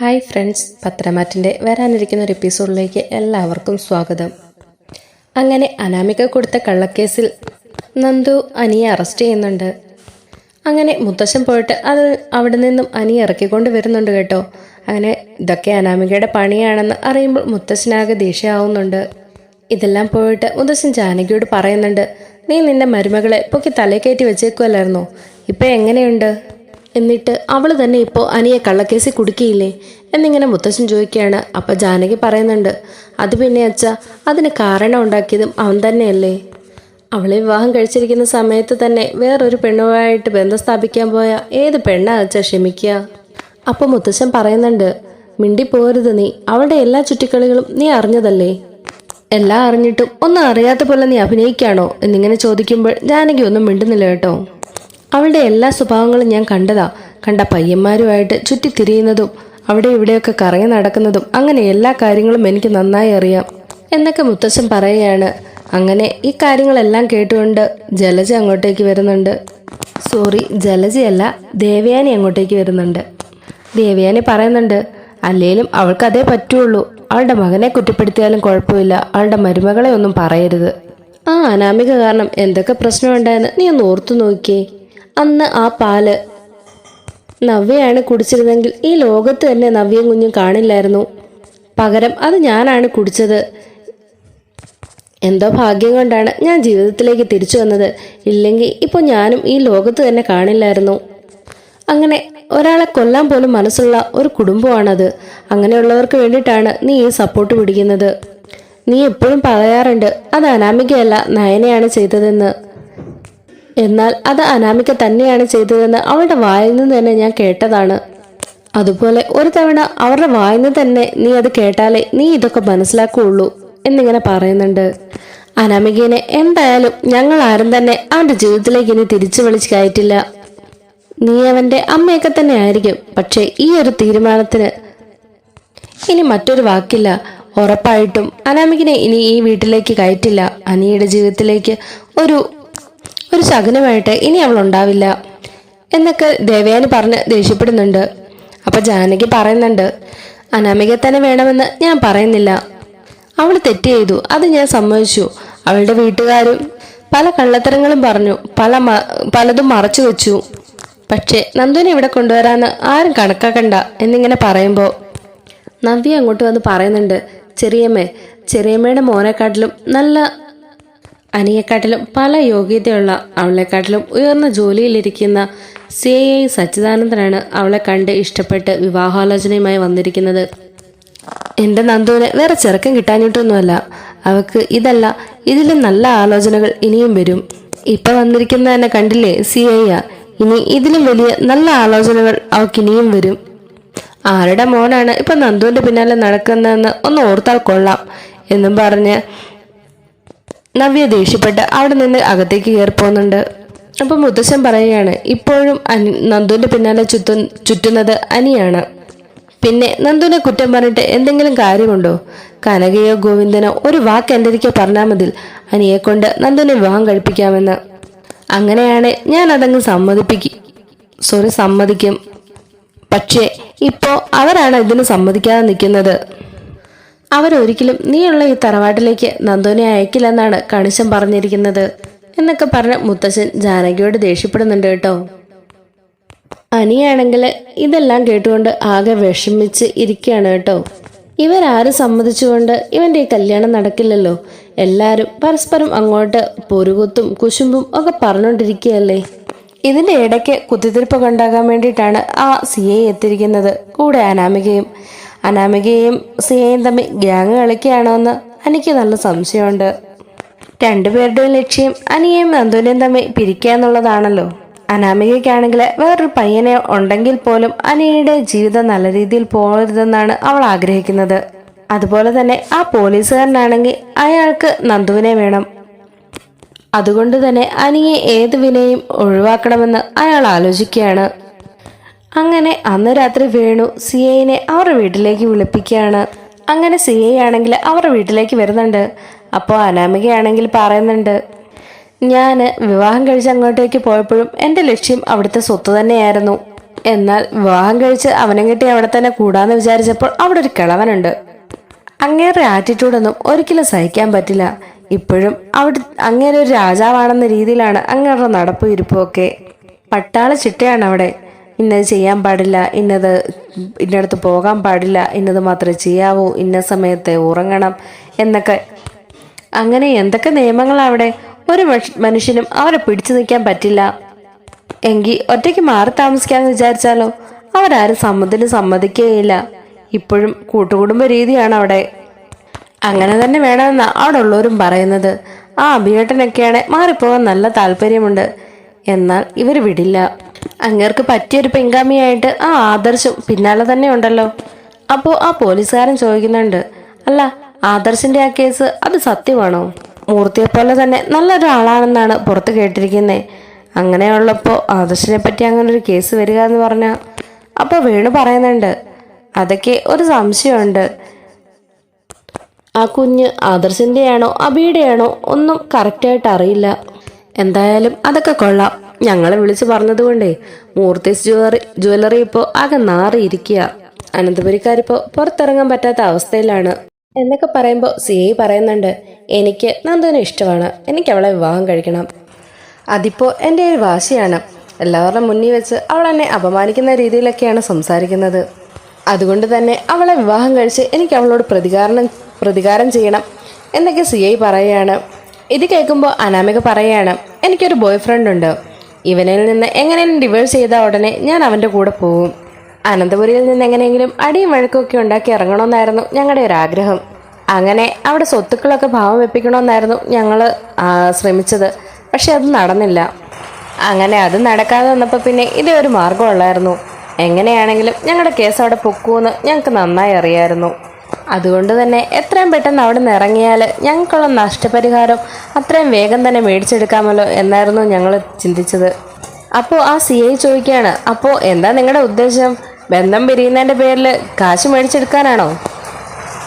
Hi friends പത്രമാറ്റിന്റെ വരാനിരിക്കുന്ന ഒരു എപ്പിസോഡിലേക്ക് എല്ലാവർക്കും സ്വാഗതം. അങ്ങനെ അനാമിക കൊടുത്ത കള്ളക്കേസിൽ നന്ദു അനിയെ അറസ്റ്റ് ചെയ്യുന്നുണ്ട്. അങ്ങനെ മുത്തശ്ശൻ പോയിട്ട് അത് അവിടെ നിന്നും അനി ഇറക്കിക്കൊണ്ട് വരുന്നുണ്ട് കേട്ടോ. അങ്ങനെ ഇതൊക്കെ അനാമികയുടെ പണിയാണെന്ന് അറിയുമ്പോൾ മുത്തശ്ശനാകെ ദേഷ്യമാവുന്നുണ്ട്. ഇതെല്ലാം പോയിട്ട് മുത്തശ്ശൻ ജാനകിയോട് പറയുന്നുണ്ട് നീ നിന്റെ മരുമകളെ പൊക്കി തലേ കയറ്റി വെച്ചേക്കുമല്ലായിരുന്നോ ഇപ്പം എങ്ങനെയുണ്ട്? എന്നിട്ട് അവൾ തന്നെ ഇപ്പോൾ അനിയെ കള്ളക്കേസിൽ കുടുക്കിയില്ലേ? എന്നിങ്ങനെ മുത്തശ്ശൻ ചോദിക്കുകയാണ്. അപ്പം ജാനകി പറയുന്നുണ്ട് അത് പിന്നെ അച്ഛ അതിന് കാരണം ഉണ്ടാക്കിയതും അവൻ തന്നെയല്ലേ? അവളെ വിവാഹം കഴിച്ചിരിക്കുന്ന സമയത്ത് തന്നെ വേറൊരു പെണ്ണുമായിട്ട് ബന്ധം സ്ഥാപിക്കാൻ പോയ ഏത് പെണ്ണാ അച്ഛ ക്ഷമിക്കുക? അപ്പോൾ മുത്തശ്ശൻ പറയുന്നുണ്ട് മിണ്ടി പോരുത് നീ അവളുടെ എല്ലാ ചുറ്റിക്കളികളും നീ അറിഞ്ഞതല്ലേ? എല്ലാം അറിഞ്ഞിട്ടും ഒന്നും അറിയാത്ത പോലെ നീ അഭിനയിക്കാണോ എന്നിങ്ങനെ ചോദിക്കുമ്പോൾ ജാനകി ഒന്നും മിണ്ടുന്നില്ല കേട്ടോ. അവളുടെ എല്ലാ സ്വഭാവങ്ങളും ഞാൻ കണ്ടതാ. കണ്ട പയ്യന്മാരുമായിട്ട് ചുറ്റിത്തിരിയുന്നതും അവിടെ ഇവിടെയൊക്കെ കറങ്ങി നടക്കുന്നതും അങ്ങനെ എല്ലാ കാര്യങ്ങളും എനിക്ക് നന്നായി അറിയാം. എന്നൊക്കെ മുത്തച്ഛൻ പറയുകയാണ്. അങ്ങനെ ഈ കാര്യങ്ങളെല്ലാം കേട്ടുകൊണ്ട് ജലജ അങ്ങോട്ടേക്ക് വരുന്നുണ്ട്. സോറി ജലജയല്ല ദേവയാനി അങ്ങോട്ടേക്ക് വരുന്നുണ്ട്. ദേവയാനി പറയുന്നുണ്ട് അല്ലേലും അവൾക്ക് അതേ പറ്റുള്ളൂ. അവളുടെ മകനെ കുറ്റപ്പെടുത്തിയാലും കുഴപ്പമില്ല. അവളുടെ മരുമകളെ ഒന്നും പറയരുത്. ആ അനാമിക കാരണം എന്തൊക്കെ പ്രശ്നമുണ്ടായെന്ന് നീ ഒന്ന് ഓർത്തു നോക്കിയേ. അന്ന് ആ പാൽ. നവ്യയാണ് കുടിച്ചിരുന്നെങ്കിൽ ഈ ലോകത്ത് തന്നെ നവ്യയും കുഞ്ഞും കാണില്ലായിരുന്നു. പകരം അത് ഞാനാണ് കുടിച്ചത്. എന്തോ ഭാഗ്യം കൊണ്ടാണ് ഞാൻ ജീവിതത്തിലേക്ക് തിരിച്ചു വന്നത്. ഇല്ലെങ്കിൽ ഇപ്പോൾ ഞാനും ഈ ലോകത്ത് തന്നെ കാണില്ലായിരുന്നു. അങ്ങനെ ഒരാളെ കൊല്ലാൻ പോലും മനസ്സുള്ള ഒരു കുടുംബമാണത്. അങ്ങനെയുള്ളവർക്ക് വേണ്ടിയിട്ടാണ് നീ ഈ സപ്പോർട്ട് പിടിക്കുന്നത്. നീ എപ്പോഴും പറയാറുണ്ട് അത് അനാമികയല്ല നയനയാണ് ചെയ്തതെന്ന്. എന്നാൽ അത് അനാമിക തന്നെയാണ് ചെയ്തതെന്ന് അവളുടെ വായിൽ നിന്ന് തന്നെ ഞാൻ കേട്ടതാണ്. അതുപോലെ ഒരു തവണ അവരുടെ വായിൽ നിന്ന് തന്നെ നീ അത് കേട്ടാലേ നീ ഇതൊക്കെ മനസ്സിലാക്കുകയുള്ളൂ എന്നിങ്ങനെ പറയുന്നുണ്ട്. അനാമികനെ എന്തായാലും ഞങ്ങൾ ആരും തന്നെ അവന്റെ ജീവിതത്തിലേക്ക് ഇനി തിരിച്ചു വിളിച്ച് കയറ്റില്ല നീ അവന്റെ അമ്മയൊക്കെ തന്നെ ആയിരിക്കും. പക്ഷേ ഈ ഒരു തീരുമാനത്തിന് ഇനി മറ്റൊരു വാക്കില്ല. ഉറപ്പായിട്ടും അനാമികിനെ ഇനി ഈ വീട്ടിലേക്ക് കയറ്റില്ല. അനിയുടെ ജീവിതത്തിലേക്ക് ഒരു ഒരു ശകുനമായിട്ട് ഇനി അവൾ ഉണ്ടാവില്ല എന്നൊക്കെ ദേവയാനി പറഞ്ഞ് ദേഷ്യപ്പെടുന്നുണ്ട്. അപ്പൊ ജാനകി പറയുന്നുണ്ട് അനാമിക തന്നെ വേണമെന്ന് ഞാൻ പറയുന്നില്ല. അവൾ തെറ്റ് ചെയ്തു അത് ഞാൻ സമ്മതിച്ചു. അവളുടെ വീട്ടുകാരും പല കള്ളത്തരങ്ങളും പറഞ്ഞു പല പലതും മറച്ചു വെച്ചു. പക്ഷേ നന്ദുവിനെ ഇവിടെ കൊണ്ടുവരാന്ന് ആരും കണക്കാക്കണ്ട എന്നിങ്ങനെ പറയുമ്പോൾ നവ്യ അങ്ങോട്ട് വന്ന് പറയുന്നുണ്ട് ചെറിയമ്മേ ചെറിയമ്മയുടെ മോനെക്കാട്ടിലും നല്ല അനിയെക്കാട്ടിലും പല യോഗ്യതയുള്ള അവളെക്കാട്ടിലും ഉയർന്ന ജോലിയിലിരിക്കുന്ന സി ഐ സച്ചിദാനന്ദനാണ് അവളെ കണ്ട് ഇഷ്ടപ്പെട്ട് വിവാഹാലോചനയുമായി വന്നിരിക്കുന്നത്. എന്റെ നന്ദുവിന് വേറെ ചെറുക്കം കിട്ടാഞ്ഞിട്ടൊന്നുമല്ല. അവക്ക് ഇതല്ല ഇതിലും നല്ല ആലോചനകൾ ഇനിയും വരും. ഇപ്പൊ വന്നിരിക്കുന്ന തന്നെ കണ്ടില്ലേ സി ഇനി ഇതിലും വലിയ നല്ല ആലോചനകൾ അവക്ക് ഇനിയും വരും. ആരുടെ മോനാണ് ഇപ്പൊ നന്ദുവിന്റെ പിന്നാലെ നടക്കുന്നതെന്ന് ഒന്ന് ഓർത്താൽ കൊള്ളാം എന്നും പറഞ്ഞ് നവ്യ ദേഷ്യപ്പെട്ട് അവിടെ നിന്ന് അകത്തേക്ക് കയറി പോകുന്നുണ്ട് അപ്പൊ മുത്തശ്ശൻ പറയുകയാണ് ഇപ്പോഴും അനി പിന്നാലെ ചുറ്റു ചുറ്റുന്നത് അനിയാണ്. പിന്നെ നന്ദുവിനെ കുറ്റം പറഞ്ഞിട്ട് എന്തെങ്കിലും കാര്യമുണ്ടോ? കനകയോ ഗോവിന്ദനോ ഒരു വാക്ക് എന്റെ അരികെ പറഞ്ഞാൽ മതി. അനിയെ കൊണ്ട് നന്ദുവിനെ വിവാഹം കഴിപ്പിക്കാമെന്ന്. അങ്ങനെയാണ് ഞാൻ അതങ്ങ് സമ്മതിപ്പിക്കും സോറി സമ്മതിക്കും. പക്ഷേ ഇപ്പോ അവരാണ് ഇതിന് സമ്മതിക്കാതെ നിൽക്കുന്നത്. അവരൊരിക്കലും നീയുള്ള ഈ തറവാട്ടിലേക്ക് നന്ദുവിനെ അയക്കില്ലെന്നാണ് കണിശം പറഞ്ഞിരിക്കുന്നത്. എന്നൊക്കെ പറഞ്ഞ് മുത്തശ്ശൻ ജാനകിയോട് ദേഷ്യപ്പെടുന്നുണ്ട് കേട്ടോ. അനിയാണെങ്കിൽ ഇതെല്ലാം കേട്ടുകൊണ്ട് ആകെ വിഷമിച്ച് ഇരിക്കുകയാണ് കേട്ടോ. ഇവരാരും സമ്മതിച്ചുകൊണ്ട് ഇവന്റെ ഈ കല്യാണം നടക്കില്ലല്ലോ. എല്ലാരും പരസ്പരം അങ്ങോട്ട് പൊരുകുത്തും കുശുമ്പും ഒക്കെ പറഞ്ഞുകൊണ്ടിരിക്കുകയല്ലേ. ഇതിന്റെ ഇടയ്ക്ക് കുത്തിത്തിരിപ്പൊക്കെ ഉണ്ടാകാൻ വേണ്ടിയിട്ടാണ് ആ സി എത്തിയിരിക്കുന്നത്. കൂടെ അനാമികയും അനാമികയും സിയയും തമ്മിൽ ഗ്യാങ് കളിക്കുകയാണോ എന്ന് നല്ല സംശയമുണ്ട്. രണ്ടുപേരുടെയും ലക്ഷ്യം അനിയയും നന്ദുവിനെയും തമ്മിൽ പിരിക്കുക എന്നുള്ളതാണല്ലോ. അനാമികയ്ക്കാണെങ്കിൽ വേറൊരു പയ്യനെ ഉണ്ടെങ്കിൽ പോലും അനിയുടെ ജീവിതം നല്ല രീതിയിൽ പോകരുതെന്നാണ് അവൾ ആഗ്രഹിക്കുന്നത്. അതുപോലെ തന്നെ ആ പോലീസുകാരനാണെങ്കിൽ അയാൾക്ക് നന്ദുവിനെ വേണം. അതുകൊണ്ട് തന്നെ അനിയെ ഏത് വിനയും ഒഴിവാക്കണമെന്ന് അയാൾ ആലോചിക്കുകയാണ്. അങ്ങനെ അന്ന് രാത്രി വേണു സി ഐനെ അവരുടെ വീട്ടിലേക്ക് വിളിപ്പിക്കുകയാണ്. അങ്ങനെ സി ഐ ആണെങ്കിൽ അവരുടെ വീട്ടിലേക്ക് വരുന്നുണ്ട്. അപ്പോൾ അനാമികയാണെങ്കിൽ പറയുന്നുണ്ട് ഞാൻ വിവാഹം കഴിച്ച് അങ്ങോട്ടേക്ക് പോയപ്പോഴും എന്റെ ലക്ഷ്യം അവിടുത്തെ സ്വത്ത് തന്നെയായിരുന്നു. എന്നാൽ വിവാഹം കഴിച്ച് അവനെ കിട്ടി അവിടെ തന്നെ കൂടാന്ന് വിചാരിച്ചപ്പോൾ അവിടെ ഒരു കിളവനുണ്ട്. അങ്ങേറെ ആറ്റിറ്റ്യൂഡൊന്നും ഒരിക്കലും സഹിക്കാൻ പറ്റില്ല. ഇപ്പോഴും അവിടെ അങ്ങേരെ ഒരു രാജാവാണെന്ന രീതിയിലാണ് അങ്ങേരുടെ നടപ്പ് ഇരിപ്പും ഒക്കെ. പട്ടാള ചിട്ടയാണ് അവിടെ. ഇന്നത് ചെയ്യാൻ പാടില്ല ഇന്നത് ഇന്നടത്ത് പോകാൻ പാടില്ല ഇന്നത് മാത്രമേ ചെയ്യാവൂ ഇന്ന സമയത്ത് ഉറങ്ങണം എന്നൊക്കെ. അങ്ങനെ എന്തൊക്കെ നിയമങ്ങളാ അവിടെ ഒരു മനുഷ്യനും അവരെ പിടിച്ചു നിൽക്കാൻ പറ്റില്ല. എങ്കിൽ ഒറ്റയ്ക്ക് മാറി താമസിക്കാന്ന് വിചാരിച്ചാലോ? അവരാരും സമ്മതിന് സമ്മതിക്കുകയില്ല ഇപ്പോഴും കൂട്ടുകുടുംബ രീതിയാണ് അവിടെ അങ്ങനെ തന്നെ വേണമെന്നാ അവിടെ ഉള്ളവരും പറയുന്നത്. ആ അഭിയേട്ടനൊക്കെയാണ് മാറിപ്പോകാൻ നല്ല താല്പര്യമുണ്ട്. എന്നാൽ ഇവർ വിടില്ല. അങ്ങേർക്ക് പറ്റിയൊരു പിൻഗാമിയായിട്ട് ആ ആദർശം പിന്നാലെ തന്നെ ഉണ്ടല്ലോ. അപ്പോ ആ പോലീസുകാരൻ ചോദിക്കുന്നുണ്ട് അല്ല ആദർശിന്റെ ആ കേസ് അത് സത്യമാണോ? മൂർത്തിയെ പോലെ തന്നെ നല്ലൊരാളാണെന്നാണ് പുറത്ത് കേട്ടിരിക്കുന്നത് അങ്ങനെയുള്ളപ്പോൾ ആദർശിനെ പറ്റി അങ്ങനെ ഒരു കേസ് വരിക എന്ന് പറഞ്ഞാൽ അപ്പോൾ വേണു പറയുന്നുണ്ട് അതൊക്കെ ഒരു സംശയമുണ്ട്. ആ കുഞ്ഞ് ആദർശിന്റെയാണോ അബിയുടെയാണോ ഒന്നും കറക്റ്റായിട്ട് അറിയില്ല. എന്തായാലും അതൊക്കെ കൊള്ളാം. ഞങ്ങളെ വിളിച്ചു പറഞ്ഞതുകൊണ്ടേ മൂർത്തീസ് ജ്വല്ലറി ജ്വല്ലറി ഇപ്പോൾ ആകെ നാറിയിരിക്കുക അനന്തപുരിക്കാരിപ്പോൾ പുറത്തിറങ്ങാൻ പറ്റാത്ത അവസ്ഥയിലാണ്. എന്നൊക്കെ പറയുമ്പോൾ സി ഐ പറയുന്നുണ്ട് എനിക്ക് നന്ദുവിനെ ഇഷ്ടമാണ്. എനിക്ക് അവളെ വിവാഹം കഴിക്കണം. അതിപ്പോ എന്റെ ഒരു വാശിയാണ്. എല്ലാവരുടെ മുന്നിൽ വെച്ച് അവൾ എന്നെ അപമാനിക്കുന്ന രീതിയിലൊക്കെയാണ് സംസാരിക്കുന്നത്. അതുകൊണ്ട് തന്നെ അവളെ വിവാഹം കഴിച്ച് എനിക്ക് അവളോട് പ്രതികാരം പ്രതികാരം ചെയ്യണം എന്നൊക്കെ സി ഐ പറയുകയാണ്. ഇത് കേൾക്കുമ്പോൾ അനാമിക പറയുകയാണ് എനിക്കൊരു ബോയ് ഫ്രണ്ട് ഉണ്ട്. ഇവനിൽ നിന്ന് എങ്ങനെയും ഡിവേഴ്സ് ചെയ്ത ഉടനെ ഞാൻ അവന്റെ കൂടെ പോവും. അനന്തപുരിയിൽ നിന്ന് എങ്ങനെയെങ്കിലും അടിയും വഴക്കൊക്കെ ഉണ്ടാക്കി ഇറങ്ങണമെന്നായിരുന്നു ഞങ്ങളുടെ ഒരു ആഗ്രഹം. അങ്ങനെ അവിടെ സ്വത്തുക്കളൊക്കെ ഭാവം വെപ്പിക്കണമെന്നായിരുന്നു ഞങ്ങൾ ശ്രമിച്ചത്. പക്ഷെ അത് നടന്നില്ല. അങ്ങനെ അത് നടക്കാതെ വന്നപ്പോൾ പിന്നെ ഇതേ ഒരു മാർഗമുള്ളായിരുന്നു എങ്ങനെയാണെങ്കിലും ഞങ്ങളുടെ കേസ് അവിടെ പൊക്കുമെന്ന് ഞങ്ങൾക്ക് നന്നായി അറിയായിരുന്നു. അതുകൊണ്ട് തന്നെ എത്രയും പെട്ടെന്ന് അവിടെ നിന്ന് ഇറങ്ങിയാൽ ഞങ്ങൾക്കുള്ള നഷ്ടപരിഹാരം അത്രയും വേഗം തന്നെ മേടിച്ചെടുക്കാമല്ലോ എന്നായിരുന്നു ഞങ്ങൾ ചിന്തിച്ചത്. അപ്പോൾ ആ സി ഐ ചോദിക്കുകയാണ് അപ്പോൾ എന്താ നിങ്ങളുടെ ഉദ്ദേശം? ബന്ധം പിരിയുന്നതിന്റെ പേരിൽ കാശ് മേടിച്ചെടുക്കാനാണോ?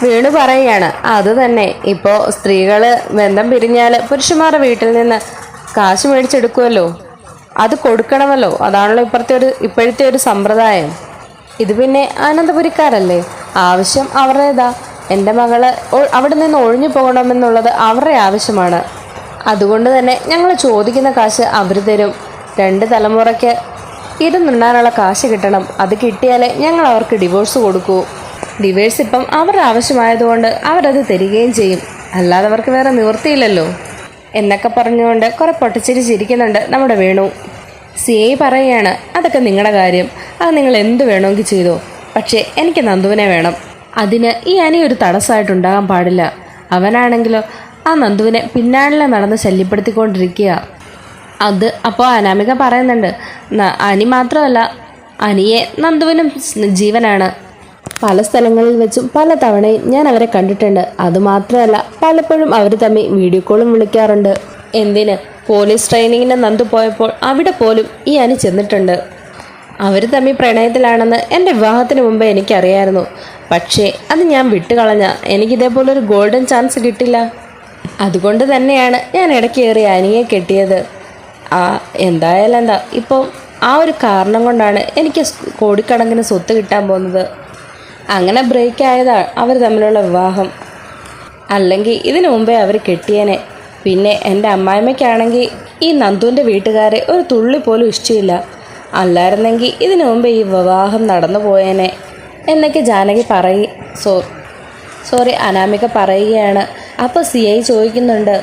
വീണു പറയുകയാണ് അത് തന്നെ. ഇപ്പോൾ സ്ത്രീകൾ ബന്ധം പിരിഞ്ഞാൽ പുരുഷന്മാരുടെ വീട്ടിൽ നിന്ന് കാശ് മേടിച്ചെടുക്കുമല്ലോ അത് കൊടുക്കണമല്ലോ. അതാണല്ലോ ഇപ്പോഴത്തെ ഒരു ഇപ്പോഴത്തെ ഒരു സമ്പ്രദായം. ഇത് പിന്നെ ആനന്ദപുരിക്കാരല്ലേ ആവശ്യം അവരുടേതാ. എന്റെ മകൾ അവിടെ നിന്ന് ഒഴിഞ്ഞു പോകണമെന്നുള്ളത് അവരുടെ ആവശ്യമാണ്. അതുകൊണ്ട് തന്നെ ഞങ്ങൾ ചോദിക്കുന്ന കാശ് അവർ തരും. രണ്ട് തലമുറയ്ക്ക് ഇരുന്നുണ്ണാനുള്ള കാശ് കിട്ടണം. അത് കിട്ടിയാലേ ഞങ്ങൾ അവർക്ക് ഡിവോഴ്സ് കൊടുക്കൂ. ഡിവോഴ്സ് ഇപ്പം അവരുടെ ആവശ്യമായതുകൊണ്ട് അവരത് തരികയും ചെയ്യും. അല്ലാതെ അവർക്ക് വേറെ നിവൃത്തിയില്ലല്ലോ. എന്നൊക്കെ പറഞ്ഞുകൊണ്ട് കുറെ പൊട്ടിച്ചിരി ചിരിക്കുന്നുണ്ട് നമ്മുടെ വേണു. സി ഐ പറയുകയാണ് അതൊക്കെ നിങ്ങളുടെ കാര്യം. അത് നിങ്ങൾ എന്ത് വേണമെങ്കിൽ ചെയ്തോ? പക്ഷേ എനിക്ക് നന്ദുവിനെ വേണം. അതിന് ഈ അനി ഒരു തടസ്സമായിട്ടുണ്ടാകാൻ പാടില്ല. അവനാണെങ്കിലോ ആ നന്ദുവിനെ പിന്നാളിലെ നടന്ന് ശല്യപ്പെടുത്തിക്കൊണ്ടിരിക്കുക. അത് അപ്പോൾ അനാമിക പറയുന്നുണ്ട്. "ന- അനി മാത്രമല്ല അനിയെ നന്ദുവിനും ജീവനാണ്. പല സ്ഥലങ്ങളിൽ വെച്ചും പല തവണയും ഞാൻ അവരെ കണ്ടിട്ടുണ്ട്. അതുമാത്രമല്ല പലപ്പോഴും അവർ തമ്മിൽ വീഡിയോ കോളും വിളിക്കാറുണ്ട്. എന്തിന്? പോലീസ് ട്രെയിനിങ്ങിന് നന്ദു പോയപ്പോൾ അവിടെ പോലും ഈ അനി ചെന്നിട്ടുണ്ട്. അവർ തമ്മിൽ പ്രണയത്തിലാണെന്ന് എന്റെ വിവാഹത്തിന് മുമ്പേ എനിക്കറിയായിരുന്നു. പക്ഷേ അത് ഞാൻ വിട്ടുകളഞ്ഞ എനിക്കിതേപോലൊരു ഗോൾഡൻ ചാൻസ് കിട്ടില്ല. അതുകൊണ്ട് തന്നെയാണ് ഞാൻ ഇടയ്ക്ക് കയറി അനിയെ കെട്ടിയത്. ആ എന്തായാലും എന്താ ഇപ്പോൾ ആ ഒരു കാരണം കൊണ്ടാണ് എനിക്ക് കോടിക്കണക്കിന് സ്വത്ത് കിട്ടാൻ പോകുന്നത്. അങ്ങനെ ബ്രേക്ക് ആയതാണ് അവർ തമ്മിലുള്ള വിവാഹം. അല്ലെങ്കിൽ ഇതിനു മുമ്പേ അവർ കെട്ടിയനെ. പിന്നെ എന്റെ അമ്മായിമ്മയ്ക്കാണെങ്കിൽ ഈ നന്ദുവിന്റെ വീട്ടുകാരെ ഒരു തുള്ളി പോലും ഇഷ്ടമില്ല അല്ലായിരുന്നെങ്കിൽ ഇതിനു മുമ്പ് ഈ വിവാഹം നടന്നു പോയേനെ എന്നൊക്കെ ജാനകി പറയ. സോ സോറി അനാമിക പറയുകയാണ്. അപ്പോൾ സി ഐ ചോദിക്കുന്നുണ്ട്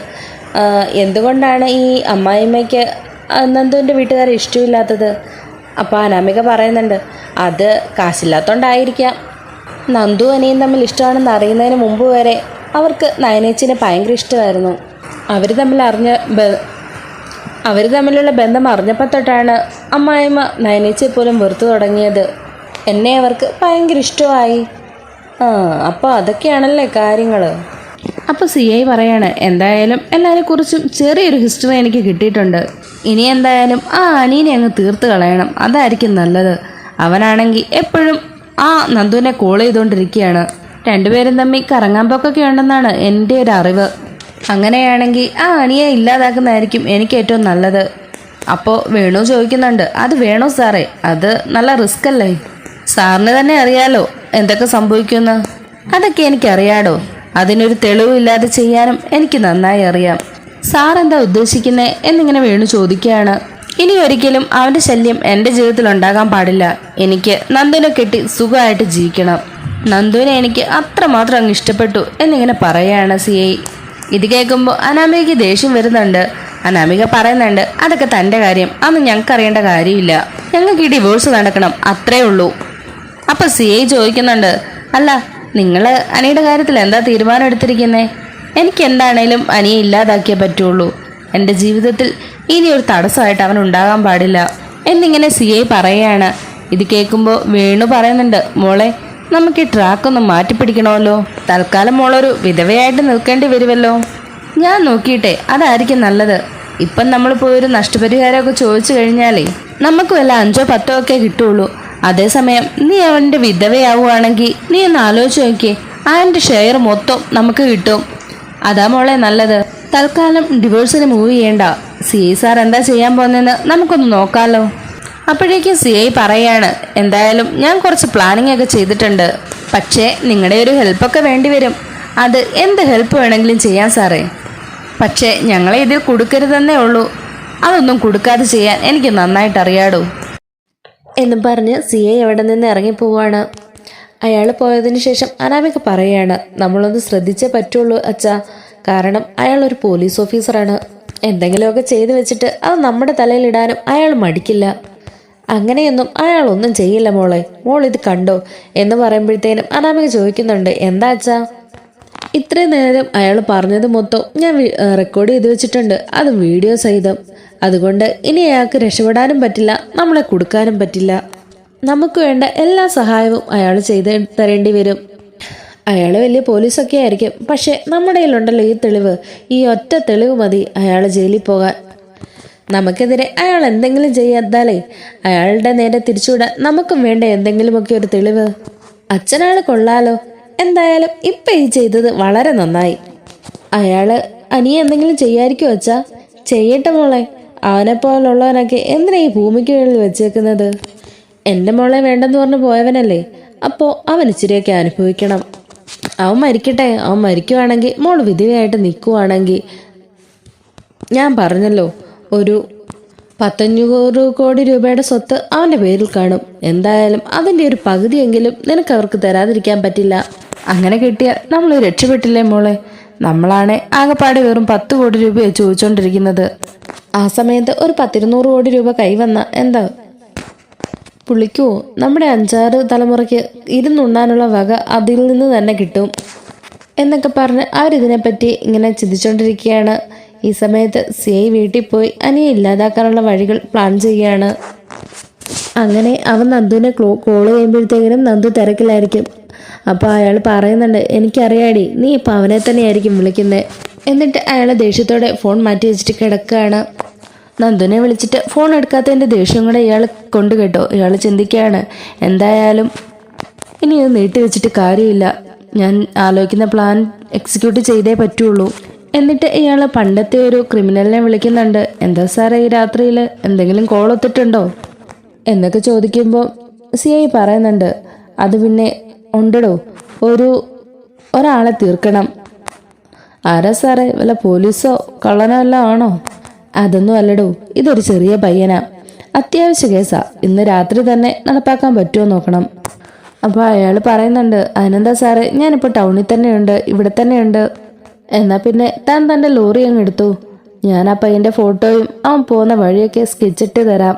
എന്തുകൊണ്ടാണ് ഈ അമ്മായിമ്മയ്ക്ക് നന്ദുവിന്റെ വീട്ടുകാരെ ഇഷ്ടമില്ലാത്തത് അപ്പോൾ അനാമിക പറയുന്നുണ്ട് അത് കാശില്ലാത്തോണ്ടായിരിക്കാം. നന്ദു അനിയും തമ്മിൽ ഇഷ്ടമാണെന്ന് അറിയുന്നതിന് മുമ്പ് വരെ അവർക്ക് നയനേച്ചിനെ ഭയങ്കര ഇഷ്ടമായിരുന്നു. അവർ തമ്മിൽ അറിഞ്ഞ അവർ തമ്മിലുള്ള ബന്ധം അറിഞ്ഞപ്പോൾ തൊട്ടാണ് അമ്മായിമ്മ നയനേച്ചിയെ പോലും വെറുത്തു തുടങ്ങിയത്. എന്നെ അവർക്ക് ഭയങ്കര ഇഷ്ടമായി. ആ അപ്പോൾ അതൊക്കെയാണല്ലേ കാര്യങ്ങൾ അപ്പോൾ സി ഐ പറയാണ് എന്തായാലും എല്ലാവരെക്കുറിച്ചും ചെറിയൊരു ഹിസ്റ്ററി എനിക്ക് കിട്ടിയിട്ടുണ്ട്. ഇനി എന്തായാലും ആ അനീനെ അങ്ങ് തീർത്ത് കളയണം. അതായിരിക്കും നല്ലത്. അവനാണെങ്കിൽ എപ്പോഴും ആ നന്ദുവിനെ കോൾ ചെയ്തുകൊണ്ടിരിക്കുകയാണ് രണ്ടുപേരും തമ്മിൽ കറങ്ങാൻ പോക്കൊക്കെ ഉണ്ടെന്നാണ് എന്റെ ഒരു അറിവ്. അങ്ങനെയാണെങ്കിൽ ആ അണിയെ ഇല്ലാതാക്കുന്നതായിരിക്കും എനിക്ക് ഏറ്റവും നല്ലത്. അപ്പോൾ വേണു ചോദിക്കുന്നുണ്ട് അത് വേണോ സാറേ? അത് നല്ല റിസ്ക് അല്ലേ? സാറിന് തന്നെ അറിയാലോ എന്തൊക്കെ സംഭവിക്കുമെന്ന്. അതൊക്കെ എനിക്കറിയാടോ. അതിനൊരു തെളിവില്ലാതെ ചെയ്യാനും എനിക്ക് നന്നായി അറിയാം. സാർ എന്താ ഉദ്ദേശിക്കുന്നത് എന്നിങ്ങനെ വേണു ചോദിക്കുകയാണ്. ഇനി ഒരിക്കലും അവന്റെ ശല്യം എന്റെ ജീവിതത്തിൽ ഉണ്ടാകാൻ പാടില്ല. എനിക്ക് നന്ദുനെ കെട്ടി സുഖമായിട്ട് ജീവിക്കണം. നന്ദുവിനെ എനിക്ക് അത്രമാത്രം അങ്ങ് ഇഷ്ടപ്പെട്ടു എന്നിങ്ങനെ പറയുകയാണ് സി ഐ. ഇത് കേൾക്കുമ്പോൾ അനാമികയ്ക്ക് ദേഷ്യം വരുന്നുണ്ട്. അനാമിക പറയുന്നുണ്ട് അതൊക്കെ തന്റെ കാര്യം. അന്ന് ഞങ്ങൾക്ക് അറിയേണ്ട കാര്യമില്ല. ഞങ്ങൾക്ക് ഈ ഡിവോഴ്സ് നടക്കണം. അത്രേ ഉള്ളൂ. അപ്പൊ സി ഐ ചോദിക്കുന്നുണ്ട് അല്ല നിങ്ങൾ അനിയുടെ കാര്യത്തിൽ എന്താ തീരുമാനം എടുത്തിരിക്കുന്നേ? എനിക്ക് എന്താണേലും അനിയെ ഇല്ലാതാക്കിയേ പറ്റുള്ളൂ. എന്റെ ജീവിതത്തിൽ ഇനി ഒരു തടസ്സമായിട്ട് അവൻ ഉണ്ടാകാൻ പാടില്ല. എന്നിങ്ങനെ സി ഐ പറയുകയാണ്. ഇത് കേൾക്കുമ്പോൾ വേണു പറയുന്നുണ്ട് മോളെ നമുക്ക് ഈ ട്രാക്ക് ഒന്ന് മാറ്റിപ്പിടിക്കണമല്ലോ തൽക്കാലം മോളൊരു വിധവയായിട്ട് നിൽക്കേണ്ടി വരുമല്ലോ. ഞാൻ നോക്കിയിട്ടെ അതായിരിക്കും നല്ലത്. ഇപ്പം നമ്മൾ പോയൊരു നഷ്ടപരിഹാരമൊക്കെ ചോദിച്ചു കഴിഞ്ഞാലേ നമുക്ക് വല്ല അഞ്ചോ പത്തോ ഒക്കെ കിട്ടുള്ളൂ. അതേസമയം നീ അവന്റെ വിധവയാവുകയാണെങ്കിൽ നീ ഒന്ന് ആലോചിച്ച് നോക്കിയേ അവന്റെ ഷെയർ മൊത്തം നമുക്ക് കിട്ടും. അതാ മോളെ നല്ലത്. തൽക്കാലം ഡിവോഴ്സിന് മൂവ് ചെയ്യേണ്ട. സി സാർ എന്താ ചെയ്യാൻ പോകുന്നതെന്ന് നമുക്കൊന്ന് നോക്കാലോ. അപ്പോഴേക്കും സി ഐ പറയാണ് എന്തായാലും ഞാൻ കുറച്ച് പ്ലാനിങ് ഒക്കെ ചെയ്തിട്ടുണ്ട്. പക്ഷേ നിങ്ങളുടെ ഒരു ഹെൽപ്പൊക്കെ വേണ്ടി വരും. അത് എന്ത് ഹെൽപ്പ് വേണമെങ്കിലും ചെയ്യാൻ സാറേ. പക്ഷേ ഞങ്ങളെ ഇതിൽ കൊടുക്കരുതെന്നേ ഉള്ളൂ. അതൊന്നും കൊടുക്കാതെ ചെയ്യാൻ എനിക്ക് നന്നായിട്ട് അറിയാടോ. എന്നും പറഞ്ഞ് സി ഐ അവിടെ നിന്ന് ഇറങ്ങിപ്പോവാണ് അയാൾ പോയതിന് ശേഷം അനാമിക പറയാണ് നമ്മളൊന്ന് ശ്രദ്ധിച്ചേ പറ്റുള്ളൂ അച്ഛാ. കാരണം അയാൾ ഒരു പോലീസ് ഓഫീസറാണ്. എന്തെങ്കിലുമൊക്കെ ചെയ്തു വെച്ചിട്ട് അത് നമ്മുടെ തലയിലിടാനും അയാൾ മടിക്കില്ല. അങ്ങനെയൊന്നും അയാൾ ഒന്നും ചെയ്യില്ല മോളെ. മോൾ ഇത് കണ്ടോ? എന്ന് പറയുമ്പോഴത്തേനും അനാമിക ചോദിക്കുന്നുണ്ട് എന്താ അച്ഛാ? ഇത്രയും നേരം അയാൾ പറഞ്ഞത് മൊത്തം ഞാൻ റെക്കോർഡ് ചെയ്ത് വെച്ചിട്ടുണ്ട്. അത് വീഡിയോ സഹിതം. അതുകൊണ്ട് ഇനി അയാൾക്ക് രക്ഷപ്പെടാനും പറ്റില്ല നമ്മളെ കൊടുക്കാനും പറ്റില്ല. നമുക്ക് വേണ്ട എല്ലാ സഹായവും അയാൾ ചെയ്ത് തരേണ്ടി വരും. അയാൾ വലിയ പോലീസൊക്കെ ആയിരിക്കും. പക്ഷെ നമ്മുടെ കയ്യിലുണ്ടല്ലോ ഈ തെളിവ്. ഈ ഒറ്റ തെളിവ് മതി അയാൾ ജയിലിൽ പോകാൻ. നമുക്കെതിരെ അയാൾ എന്തെങ്കിലും ചെയ്യാത്താലേ അയാളുടെ നേരെ തിരിച്ചുവിടാൻ നമുക്കും വേണ്ട എന്തെങ്കിലുമൊക്കെ ഒരു തെളിവ്. അച്ഛനാൾ കൊള്ളാലോ. എന്തായാലും ഇപ്പം ഈ ചെയ്തത് വളരെ നന്നായി. അയാൾ അനിയ എന്തെങ്കിലും ചെയ്യായിരിക്കും അച്ഛാ? ചെയ്യട്ടെ മോളെ. അവനെപ്പോലുള്ളവനൊക്കെ എന്തിനാ ഈ ഭൂമിക്ക് വേണ്ടി വെച്ചേക്കുന്നത്? എന്റെ മോളെ വേണ്ടെന്ന് പറഞ്ഞ് പോയവനല്ലേ. അപ്പോ അവൻ ഇച്ചിരിയൊക്കെ അനുഭവിക്കണം. അവൻ മരിക്കട്ടെ. അവൻ മരിക്കുവാണെങ്കിൽ മോൾ വിധവയായിട്ട് നിൽക്കുവാണെങ്കിൽ ഞാൻ പറഞ്ഞല്ലോ ഒരു പത്തഞ്ഞൂറ് കോടി രൂപയുടെ സ്വത്ത് അവന്റെ പേരിൽ കാണും. എന്തായാലും അതിന്റെ ഒരു പകുതിയെങ്കിലും നിനക്ക് അവർക്ക് തരാതിരിക്കാൻ പറ്റില്ല. അങ്ങനെ കിട്ടിയാൽ നമ്മൾ രക്ഷപ്പെട്ടില്ലേ മോളെ? നമ്മളാണ് ആകെപ്പാടെ വെറും പത്ത് കോടി രൂപയാണ് ചോദിച്ചുകൊണ്ടിരിക്കുന്നത് ആ സമയത്ത് ഒരു പത്തിരുന്നൂറ് കോടി രൂപ കൈവന്ന എന്താ? പുള്ളിക്കോ നമ്മുടെ അഞ്ചാറ് തലമുറയ്ക്ക് ഇരുന്നുണ്ണാനുള്ള വക അതിൽ നിന്ന് തന്നെ കിട്ടും. എന്നൊക്കെ പറഞ്ഞ് അവരിതിനെപ്പറ്റി ഇങ്ങനെ ചിന്തിച്ചുകൊണ്ടിരിക്കുകയാണ് ഈ സമയത്ത് സി ഐ വീട്ടിൽ പോയി അനിയെ ഇല്ലാതാക്കാനുള്ള വഴികൾ പ്ലാൻ ചെയ്യുകയാണ്. അങ്ങനെ അവൻ നന്ദുവിനെ ക്ലോ കോൾ ചെയ്യുമ്പോഴത്തേക്കിനും നന്ദു തിരക്കിലായിരിക്കും. അപ്പോൾ അയാൾ പറയുന്നുണ്ട് എനിക്കറിയാടി നീ ഇപ്പം അവനെ തന്നെയായിരിക്കും വിളിക്കുന്നത് എന്നിട്ട് അയാൾ ദേഷ്യത്തോടെ ഫോൺ മാറ്റി വെച്ചിട്ട് കിടക്കുകയാണ്. നന്ദുനെ വിളിച്ചിട്ട് ഫോൺ എടുക്കാത്തതിന്റെ ദേഷ്യം കൂടെ ഇയാൾ കൊണ്ടു കേട്ടോ. ഇയാൾ ചിന്തിക്കുകയാണ് എന്തായാലും ഇനി ഇത് നീട്ടി വെച്ചിട്ട് കാര്യമില്ല. ഞാൻ ആലോചിക്കുന്ന പ്ലാൻ എക്സിക്യൂട്ട് ചെയ്തേ പറ്റുള്ളൂ. എന്നിട്ട് ഇയാൾ പണ്ടത്തെ ഒരു ക്രിമിനലിനെ വിളിക്കുന്നുണ്ട്. എന്താ സാറേ ഈ രാത്രിയിൽ എന്തെങ്കിലും കോൾ ഒത്തിട്ടുണ്ടോ? എന്നൊക്കെ ചോദിക്കുമ്പോൾ സി ഐ പറയുന്നുണ്ട്. അത് പിന്നെ ഉണ്ടടോ ഒരു ഒരാളെ തീർക്കണം. ആരാ സാറേ വല്ല പോലീസോ കള്ളനോ എല്ലാം ആണോ? അതൊന്നും അല്ലടോ ഇതൊരു ചെറിയ പയ്യനാ. അത്യാവശ്യ കേസാ. ഇന്ന് രാത്രി തന്നെ നടപ്പാക്കാൻ പറ്റുമോ നോക്കണം. അപ്പോൾ അയാൾ പറയുന്നുണ്ട് അതിനെന്താ സാറേ ഞാനിപ്പോൾ ടൗണിൽ തന്നെയുണ്ട് ഇവിടെ തന്നെയുണ്ട്. എന്നാൽ പിന്നെ താൻ തന്റെ ലോറി അങ്ങ് എടുത്തു. ഞാൻ ആ പയ്യന്റെ ഫോട്ടോയും അവൻ പോകുന്ന വഴിയൊക്കെ സ്കെച്ചിട്ട് തരാം.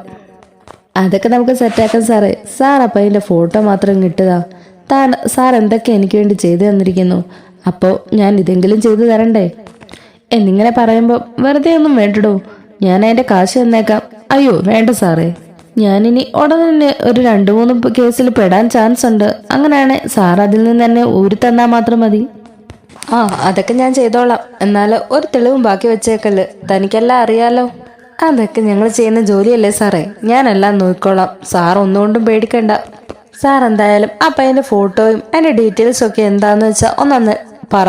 അതൊക്കെ നമുക്ക് സെറ്റാക്കാം സാറേ സാർ ആ പയ്യന്റെ ഫോട്ടോ മാത്രം കിട്ടുക താൻ സാർ എന്തൊക്കെ എനിക്ക് വേണ്ടി ചെയ്തു തന്നിരിക്കുന്നു? അപ്പോൾ ഞാൻ ഇതെങ്കിലും ചെയ്തു തരണ്ടേ? എന്നിങ്ങനെ പറയുമ്പോൾ വെറുതെ ഒന്നും വേണ്ടടോ. ഞാൻ അതിന്റെ കാശ് തന്നേക്കാം. അയ്യോ വേണ്ട സാറേ ഞാനിനി ഉടനെ തന്നെ ഒരു രണ്ട് മൂന്ന് കേസിൽ പെടാൻ ചാൻസ് ഉണ്ട്. അങ്ങനെയാണ് സാർ അതിൽ നിന്ന് തന്നെ ഊരി തന്നാൽ മാത്രം മതി. ആ അതൊക്കെ ഞാൻ ചെയ്തോളാം. എന്നാൽ ഒരു തെളിവും ബാക്കി വെച്ചേക്കല്ല് തനിക്കെല്ലാം അറിയാലോ. അതൊക്കെ ഞങ്ങൾ ചെയ്യുന്ന ജോലിയല്ലേ സാറേ. ഞാനെല്ലാം നോക്കിക്കോളാം. സാർ ഒന്നുകൊണ്ടും പേടിക്കണ്ട. സാർ എന്തായാലും ആ പയ്യന്റെ ഫോട്ടോയും അതിന്റെ ഡീറ്റെയിൽസും ഒക്കെ എന്താന്ന് വെച്ചാൽ ഒന്നൊന്ന് പറ.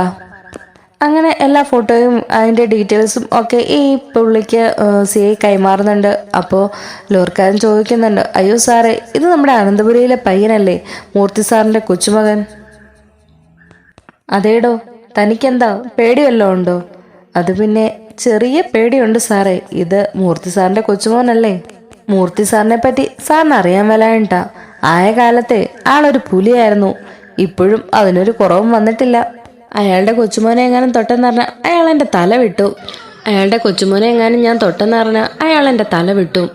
അങ്ങനെ എല്ലാ ഫോട്ടോയും അതിന്റെ ഡീറ്റെയിൽസും ഒക്കെ ഈ പുള്ളിക്ക് സി ഐ കൈമാറുന്നുണ്ട്. അപ്പോൾ ലോർക്കാരൻ ചോദിക്കുന്നുണ്ട് അയ്യോ സാറേ ഇത് നമ്മുടെ അനന്തപുരയിലെ പയ്യനല്ലേ? മൂർത്തി സാറിന്റെ കൊച്ചുമകൻ. അതേടോ തനിക്കെന്താ പേടിയല്ലോ ഉണ്ടോ? അത് പിന്നെ ചെറിയ പേടിയുണ്ട് സാറേ. ഇത് മൂർത്തി സാറിന്റെ കൊച്ചുമോനല്ലേ? മൂർത്തി സാറിനെ പറ്റി സാറിന് അറിയാൻ വലായിട്ടാ ആയ കാലത്തെ ആളൊരു പുലിയായിരുന്നു. ഇപ്പോഴും അതിനൊരു കുറവും വന്നിട്ടില്ല. അയാളുടെ കൊച്ചുമോനെ എങ്ങാനും തൊട്ടെന്ന് പറഞ്ഞാൽ അയാൾ എന്റെ തല വിട്ടു. അയാളുടെ കൊച്ചുമോനെ എങ്ങാനും ഞാൻ തൊട്ടെന്ന് പറഞ്ഞാൽ അയാൾ എന്റെ തല വിട്ടു.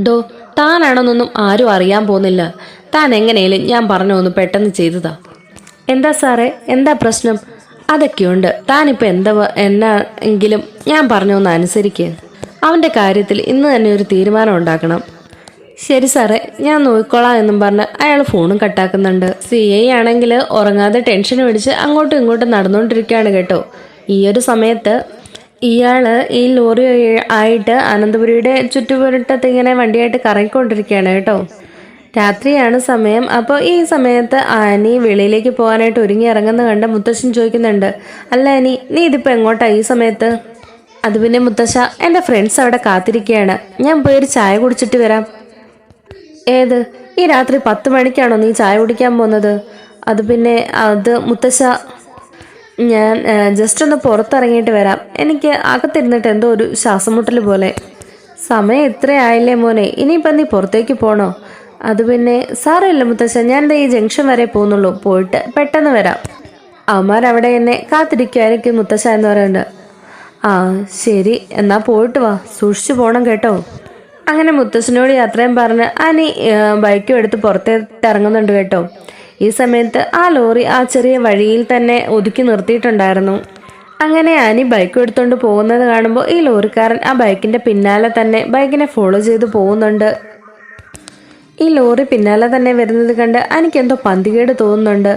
ഡോ താനാണെന്നൊന്നും ആരും അറിയാൻ പോകുന്നില്ല. താൻ എങ്ങനെയും ഞാൻ പറഞ്ഞു ഒന്ന് പെട്ടെന്ന് ചെയ്തതാ. എന്താ സാറേ? എന്താ പ്രശ്നം? അതൊക്കെയുണ്ട്. താനിപ്പോൾ എന്താ എന്നാ എങ്കിലും ഞാൻ പറഞ്ഞു ഒന്ന് അനുസരിക്കുക അവന്റെ കാര്യത്തിൽ ഇന്ന് തന്നെ ഒരു തീരുമാനം ഉണ്ടാക്കണം. ശരി സാറേ ഞാൻ നോക്കിക്കോളാം എന്നും പറഞ്ഞ് അയാൾ ഫോണും കട്ടാക്കുന്നുണ്ട്. സി ഐ ആണെങ്കിൽ ഉറങ്ങാതെ ടെൻഷൻ പിടിച്ച് അങ്ങോട്ടും ഇങ്ങോട്ടും നടന്നുകൊണ്ടിരിക്കുകയാണ് കേട്ടോ. ഈ ഒരു സമയത്ത് ഇയാൾ ഈ ലോറി ആയിട്ട് അനന്തപുരിയുടെ ചുറ്റുപുരട്ടത്ത് ഇങ്ങനെ വണ്ടിയായിട്ട് കറങ്ങിക്കൊണ്ടിരിക്കുകയാണ് കേട്ടോ. രാത്രിയാണ് സമയം. അപ്പോൾ ഈ സമയത്ത് ആനി വെളിയിലേക്ക് പോകാനായിട്ട് ഒരുങ്ങി ഇറങ്ങുന്ന കണ്ട് മുത്തശ്ശൻ ചോദിക്കുന്നുണ്ട് അല്ല ആനി നീ ഇതിപ്പോൾ എങ്ങോട്ടാ ഈ സമയത്ത്? അത് പിന്നെ മുത്തശ്ശ എന്റെ ഫ്രണ്ട്സ് അവിടെ കാത്തിരിക്കുകയാണ് ഞാൻ പോയി ഒരു ചായ കുടിച്ചിട്ട് വരാം. ഏത്? ഈ രാത്രി പത്ത് മണിക്കാണോ നീ ചായ കുടിക്കാൻ പോകുന്നത്? അത് പിന്നെ അത് മുത്തശ്ശ ഞാൻ ജസ്റ്റ് ഒന്ന് പുറത്തിറങ്ങിയിട്ട് വരാം. എനിക്ക് അകത്തിരുന്നിട്ട് എന്തോ ഒരു ശ്വാസമുട്ടൽ പോലെ. സമയം ഇത്രയായില്ലേ മോനെ? ഇനിയിപ്പം നീ പുറത്തേക്ക് പോണോ? അത് പിന്നെ സാറല്ല മുത്തശ്ശ ഞാൻ ഈ ജംഗ്ഷൻ വരെ പോകുന്നുള്ളൂ. പോയിട്ട് പെട്ടെന്ന് വരാം. അവന്മാരവിടെ എന്നെ കാത്തിരിക്കുമായിരിക്കും മുത്തശ്ശ എന്ന് പറയുന്നുണ്ട് ആ ശരി. എന്നാ പോയിട്ട് വാ. സൂക്ഷിച്ചു പോണം കേട്ടോ. അങ്ങനെ മുത്തശ്ശനോട് യാത്രയും പറഞ്ഞ് അനി ബൈക്കും എടുത്ത് പുറത്തേക്ക് ഇറങ്ങുന്നുണ്ട് കേട്ടോ. ഈ സമയത്ത് ആ ലോറി ആ ചെറിയ വഴിയിൽ തന്നെ ഒതുക്കി നിർത്തിയിട്ടുണ്ടായിരുന്നു. അങ്ങനെ അനി ബൈക്ക് എടുത്തുകൊണ്ട് പോകുന്നത് കാണുമ്പോൾ ഈ ലോറിക്കാരൻ ആ ബൈക്കിന്റെ പിന്നാലെ തന്നെ ബൈക്കിനെ ഫോളോ ചെയ്ത് പോകുന്നുണ്ട്. ഈ ലോറി പിന്നാലെ തന്നെ വരുന്നത് കണ്ട് അനിക്ക് എന്തോ പന്തികേട് തോന്നുന്നുണ്ട്.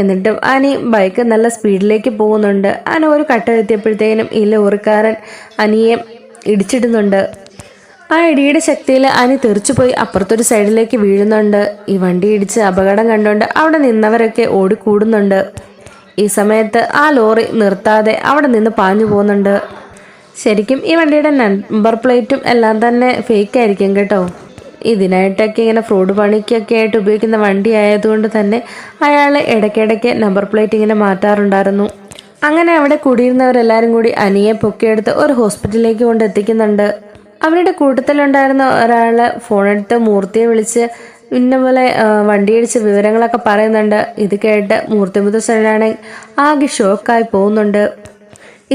എന്നിട്ട് അനി ബൈക്ക് നല്ല സ്പീഡിലേക്ക് പോകുന്നുണ്ട്. അനി ഒരു കട്ട എത്തിയപ്പോഴത്തേനും ഈ ലോറിക്കാരൻ അനിയെ ഇടിച്ചിടുന്നുണ്ട്. ആ ഇടിയുടെ ശക്തിയിൽ അനി തെറിച്ചുപോയി അപ്പുറത്തൊരു സൈഡിലേക്ക് വീഴുന്നുണ്ട്. ഈ വണ്ടി ഇടിച്ച് അപകടം കണ്ടുകൊണ്ട് അവിടെ നിന്നവരൊക്കെ ഓടിക്കൂടുന്നുണ്ട്. ഈ സമയത്ത് ആ ലോറി നിർത്താതെ അവിടെ നിന്ന് പാഞ്ഞു പോകുന്നുണ്ട്. ശരിക്കും ഈ വണ്ടിയുടെ നമ്പർ പ്ലേറ്റും എല്ലാം തന്നെ ഫേക്ക് ആയിരിക്കും കേട്ടോ. ഇതിനായിട്ടൊക്കെ ഇങ്ങനെ ഫ്രോഡ് പണിക്കൊക്കെ ആയിട്ട് ഉപയോഗിക്കുന്ന വണ്ടി ആയതുകൊണ്ട് തന്നെ അയാൾ ഇടയ്ക്കിടയ്ക്ക് നമ്പർ പ്ലേറ്റ് ഇങ്ങനെ മാറ്റാറുണ്ടായിരുന്നു. അങ്ങനെ അവിടെ കൂടിയിരുന്നവരെല്ലാവരും കൂടി അനിയെ പൊക്കിയെടുത്ത് ഒരു ഹോസ്പിറ്റലിലേക്ക് കൊണ്ട് എത്തിക്കുന്നുണ്ട്. അവരുടെ കൂട്ടത്തിലുണ്ടായിരുന്ന ഒരാൾ ഫോണെടുത്ത് മൂർത്തിയെ വിളിച്ച് ഇന്ന പോലെ വണ്ടിയടിച്ച് വിവരങ്ങളൊക്കെ പറയുന്നുണ്ട്. ഇത് കേട്ട് മൂർത്തി മുത്തശ്ശനാണെങ്കിൽ ആകെ ഷോക്കായി പോകുന്നുണ്ട്.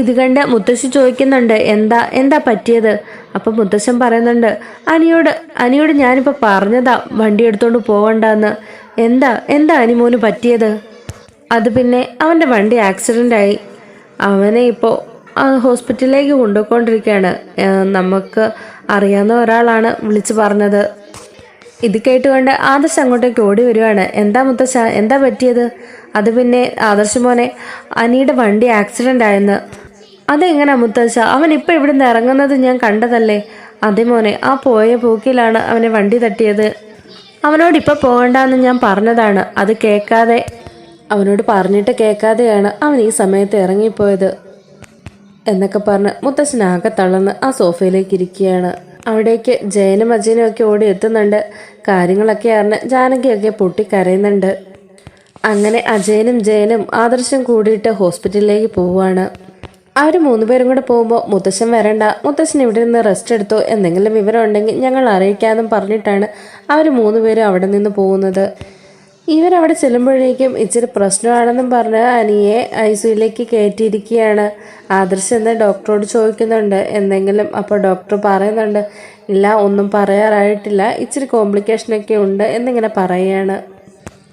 ഇത് കണ്ട് മുത്തശ്ശി ചോദിക്കുന്നുണ്ട് എന്താ എന്താ പറ്റിയത്? അപ്പൊ മുത്തശ്ശൻ പറയുന്നുണ്ട് അനിയോട് അനിയോട് ഞാനിപ്പോ പറഞ്ഞതാ വണ്ടി എടുത്തോണ്ട് പോകണ്ടെന്ന് എന്താ എന്താ അനിമോന് പറ്റിയത്? അത് പിന്നെ അവന്റെ വണ്ടി ആക്സിഡന്റ് ആയി. അവനെ ഇപ്പോൾ ഹോസ്പിറ്റലിലേക്ക് കൊണ്ടുപോയിക്കൊണ്ടിരിക്കുകയാണ് നമുക്ക് അറിയാവുന്ന ഒരാളാണ് വിളിച്ചു പറഞ്ഞത്. ഇത് കേട്ടുകൊണ്ട് ആദർശ് അങ്ങോട്ടേക്ക് ഓടി വരുവാണ്. എന്താ മുത്തശ്ശ എന്താ പറ്റിയത്? അത് പിന്നെ ആദർശ് മോനെ അനിയുടെ വണ്ടി ആക്സിഡന്റ് ആയെന്ന്. അതെങ്ങനാ മുത്തശ്ശ അവൻ ഇപ്പൊ ഇവിടുന്ന് ഇറങ്ങുന്നത് ഞാൻ കണ്ടതല്ലേ? അതെ മോനെ ആ പോയ പോക്കിലാണ് അവനെ വണ്ടി തട്ടിയത്. അവനോട് ഇപ്പൊ പോകണ്ടെന്ന് ഞാൻ പറഞ്ഞതാണ്. അത് കേൾക്കാതെ അവനോട് പറഞ്ഞിട്ട് കേൾക്കാതെയാണ് അവൻ ഈ സമയത്ത് ഇറങ്ങിപ്പോയത്. എന്നൊക്കെ പറഞ്ഞ് മുത്തശ്ശൻ ആകെ തളർന്ന് ആ സോഫയിലേക്ക് ഇരിക്കുകയാണ്. അവിടേക്ക് ജയനും അജയനും ഒക്കെ ഓടി എത്തുന്നുണ്ട്. കാര്യങ്ങളൊക്കെ അറിഞ്ഞ് ജാനകിയൊക്കെ പൊട്ടിക്കരയുന്നുണ്ട്. അങ്ങനെ അജയനും ജയനും ആദർശം കൂടിയിട്ട് ഹോസ്പിറ്റലിലേക്ക് പോവുകയാണ്. അവർ മൂന്നുപേരും കൂടെ പോകുമ്പോൾ മുത്തശ്ശൻ വരണ്ട മുത്തശ്ശൻ ഇവിടെ നിന്ന് റെസ്റ്റ് എടുത്തോ എന്തെങ്കിലും വിവരം ഉണ്ടെങ്കിൽ ഞങ്ങൾ അറിയിക്കാമെന്നും പറഞ്ഞിട്ടാണ് അവർ മൂന്നുപേരും അവിടെ നിന്ന് പോകുന്നത്. ഇവരവിടെ ചെല്ലുമ്പോഴേക്കും ഇച്ചിരി പ്രശ്നമാണെന്നും പറഞ്ഞ് അനിയെ ഐ സിയിലേക്ക് കയറ്റിയിരിക്കുകയാണ്. ആദർശ് എന്ന് ഡോക്ടറോട് ചോദിക്കുന്നുണ്ട് എന്തെങ്കിലും അപ്പോൾ ഡോക്ടർ പറയുന്നുണ്ട് ഇല്ല ഒന്നും പറയാറായിട്ടില്ല ഇച്ചിരി കോംപ്ലിക്കേഷനൊക്കെ ഉണ്ട് എന്നിങ്ങനെ പറയുകയാണ്.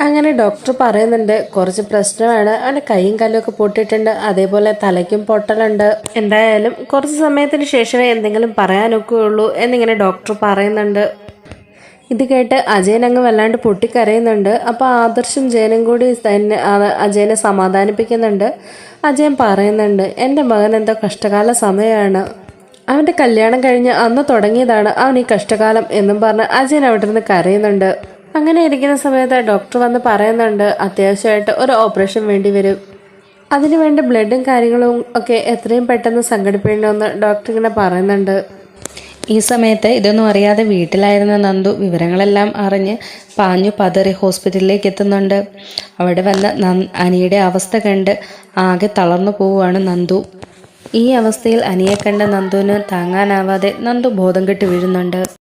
അങ്ങനെ ഡോക്ടർ പറയുന്നുണ്ട് കുറച്ച് പ്രശ്നമാണ്. അവന്റെ കൈയും കാലുമൊക്കെ പൊട്ടിയിട്ടുണ്ട് അതേപോലെ തലയ്ക്കും പൊട്ടലുണ്ട്. എന്തായാലും കുറച്ച് സമയത്തിന് ശേഷമേ എന്തെങ്കിലും പറയാനൊക്കെ ഉള്ളൂ എന്നിങ്ങനെ ഡോക്ടർ പറയുന്നുണ്ട്. ഇത് കേട്ട് അജയൻ അങ്ങ് വല്ലാണ്ട് പൊട്ടിക്കരയുന്നുണ്ട്. അപ്പോൾ ആദർശും ജയനും കൂടി തന്നെ അജയനെ സമാധാനിപ്പിക്കുന്നുണ്ട്. അജയൻ പറയുന്നുണ്ട് എന്റെ മകൻ എന്തോ കഷ്ടകാല സമയമാണ്. അവന്റെ കല്യാണം കഴിഞ്ഞ് അന്ന് തുടങ്ങിയതാണ് അവൻ ഈ കഷ്ടകാലം എന്നും പറഞ്ഞ് അജയൻ അവിടെ നിന്ന് കരയുന്നുണ്ട്. അങ്ങനെ ഇരിക്കുന്ന സമയത്ത് ഡോക്ടർ വന്ന് പറയുന്നുണ്ട് അത്യാവശ്യമായിട്ട് ഒരു ഓപ്പറേഷൻ വേണ്ടി വരും. അതിനുവേണ്ട ബ്ലഡും കാര്യങ്ങളും ഒക്കെ എത്രയും പെട്ടെന്ന് സംഘടിപ്പിക്കണമെന്ന് ഡോക്ടർ ഇങ്ങനെ പറയുന്നുണ്ട്. ഈ സമയത്ത് ഇതൊന്നും അറിയാതെ വീട്ടിലായിരുന്ന നന്ദു വിവരങ്ങളെല്ലാം അറിഞ്ഞ് പാഞ്ഞു പതറി ഹോസ്പിറ്റലിലേക്ക് എത്തുന്നുണ്ട്. അവിടെ വന്ന നന് അനിയുടെ അവസ്ഥ കണ്ട് ആകെ തളർന്നു പോവുകയാണ് നന്ദു. ഈ അവസ്ഥയിൽ അനിയെ കണ്ട നന്ദുവിന് താങ്ങാനാവാതെ നന്ദു ബോധം കെട്ട് വീഴുന്നുണ്ട്.